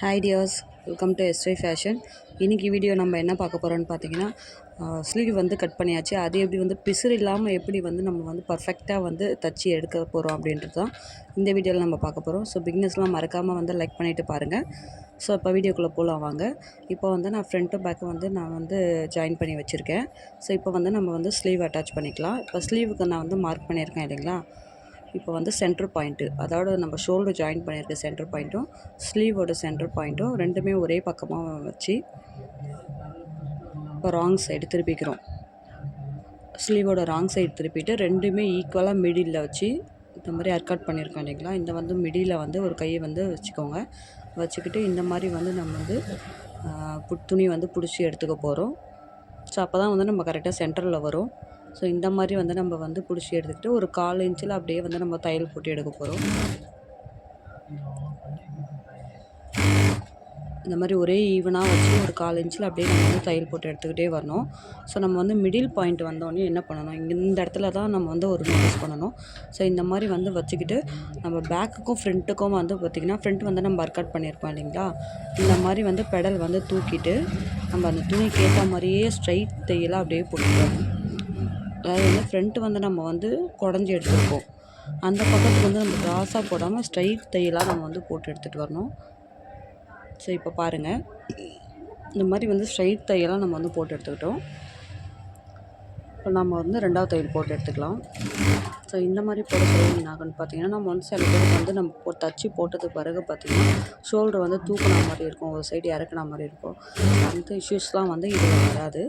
Hi dears welcome to SI fashion இன்றைக்கி video நம்ம என்ன பார்க்க போகிறோம்னு பார்த்தீங்கன்னா ஸ்லீவ் வந்து கட் பண்ணியாச்சு. அது எப்படி வந்து பிசுறு இல்லாமல் எப்படி வந்து நம்ம வந்து பர்ஃபெக்டாக வந்து தச்சு எடுக்க போகிறோம் அப்படின்றது தான் இந்த வீடியோவில் நம்ம பார்க்க போகிறோம் ஸோ பிக்னஸ்லாம் மறக்காமல் வந்து லைக் பண்ணிவிட்டு பாருங்கள் ஸோ இப்போ வீடியோக்குள்ளே போகலாம் வாங்க. இப்போ வந்து நான் ஃப்ரண்ட்டும் பேக்கும் வந்து நான் வந்து ஜாயின் பண்ணி வச்சுருக்கேன். ஸோ இப்போ வந்து நம்ம வந்து ஸ்லீவ் அட்டாச் பண்ணிக்கலாம். இப்போ ஸ்லீவுக்கு நான் வந்து மார்க் பண்ணியிருக்கேன் இல்லைங்களா? இப்போ வந்து சென்டர் பாயிண்ட்டு அதோட நம்ம ஷோல்டர் ஜாயின் பண்ணியிருக்க சென்டர் பாயிண்ட்டும் ஸ்லீவோட சென்டர் பாயிண்ட்டும் ரெண்டுமே ஒரே பக்கமாக வச்சு இப்போ ராங் சைடு திருப்பிக்கிறோம். ஸ்லீவோட ராங் சைடு திருப்பிட்டு ரெண்டுமே ஈக்குவலாக மிடில் வச்சு இந்த மாதிரி அர்கட் பண்ணியிருக்கோம் இல்லைங்களா? இந்த வந்து மிடியில் வந்து ஒரு கையை வந்து வச்சுக்கோங்க. வச்சுக்கிட்டு இந்த மாதிரி வந்து நம்ம வந்து புட் துணி வந்து பிடிச்சி எடுத்துக்க போகிறோம் ஸோ அப்போ தான் வந்து நம்ம கரெக்டாக சென்டரில் வரும். ஸோ இந்த மாதிரி வந்து நம்ம வந்து பிடிச்சி எடுத்துக்கிட்டு ஒரு கால் இன்ச்சில் அப்படியே வந்து நம்ம தையல் போட்டு எடுக்க போகிறோம் இந்த மாதிரி ஒரே ஈவனாக வச்சு ஒரு கால் இன்ச்சில் அப்படியே நம்ம வந்து தையல் போட்டு எடுத்துக்கிட்டே வரணும். ஸோ நம்ம வந்து மிடில் பாயிண்ட் வந்தோடனே என்ன பண்ணணும்? இங்கே இந்த இடத்துல தான் நம்ம வந்து ஒரு நோட்டீஸ் பண்ணணும். ஸோ இந்த மாதிரி வந்து வச்சுக்கிட்டு நம்ம பேக்குக்கும் ஃப்ரண்ட்டுக்கும் வந்து பார்த்திங்கன்னா ஃப்ரண்ட் வந்து நம்ம ஒர்க் பண்ணியிருப்போம் இல்லைங்களா? இந்த மாதிரி வந்து பெடல் வந்து தூக்கிட்டு நம்ம அந்த துணிக்கு ஏற்ற மாதிரியே ஸ்ட்ரைட் தையலாக அப்படியே போட்டுக்கணும் அதாவது வந்து ஃப்ரண்ட்டு வந்து நம்ம வந்து குடஞ்சி எடுத்துருக்கோம் அந்த பக்கத்துக்கு வந்து நம்ம கிராஸாக போடாமல் ஸ்ட்ரைட் தையலாக நம்ம வந்து போட்டு எடுத்துகிட்டு வரணும். ஸோ இப்போ பாருங்கள் இந்த மாதிரி வந்து ஸ்ட்ரைட் தையெல்லாம் நம்ம வந்து போட்டு எடுத்துக்கிட்டோம். இப்போ நம்ம வந்து ரெண்டாவது தையல் போட்டு எடுத்துக்கலாம். ஸோ இந்த மாதிரி போட சொல்லிங்கனாக்கன்னு பார்த்தீங்கன்னா நம்ம வந்து சில பேருக்கு வந்து நம்ம போ தச்சு போட்டதுக்கு பிறகு பார்த்திங்கன்னா ஷோல்டர் வந்து தூக்கின மாதிரி இருக்கும். ஒரு சைடு இறக்குன மாதிரி இருக்கும். அந்த இஷ்யூஸ்லாம் வந்து இதில் வராது.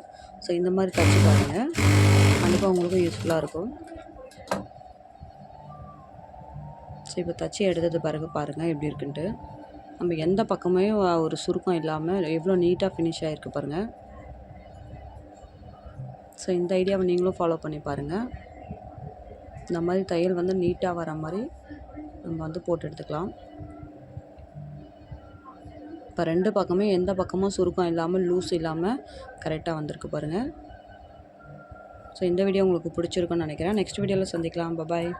ஸோ இந்த மாதிரி தச்சு பாருங்கள் கண்டிப்பாக உங்களுக்கும் யூஸ்ஃபுல்லாக இருக்கும். ஸோ இப்போ தச்சு எடுத்தது பிறகு பாருங்கள் எப்படி இருக்குன்ட்டு. நம்ம எந்த பக்கமே ஒரு சுருக்கம் இல்லாமல் எவ்வளோ நீட்டாக ஃபினிஷ் ஆகிருக்கு பாருங்கள் ஸோ இந்த ஐடியாவை நீங்களும் ஃபாலோ பண்ணி பாருங்கள் இந்த மாதிரி தையல் வந்து நீட்டாக வர மாதிரி நம்ம வந்து போட்டு எடுத்துக்கலாம். இப்போ ரெண்டு பக்கமே எந்த பக்கமும் சுருக்கம் இல்லாமல் லூஸ் இல்லாமல் கரெக்டாக வந்திருக்கு பாருங்கள் ஸோ இந்த வீடியோ உங்களுக்கு பிடிச்சிருக்குன்னு நினைக்கிறேன். நெக்ஸ்ட் வீடியோவில் சந்திக்கலாம். பபாய்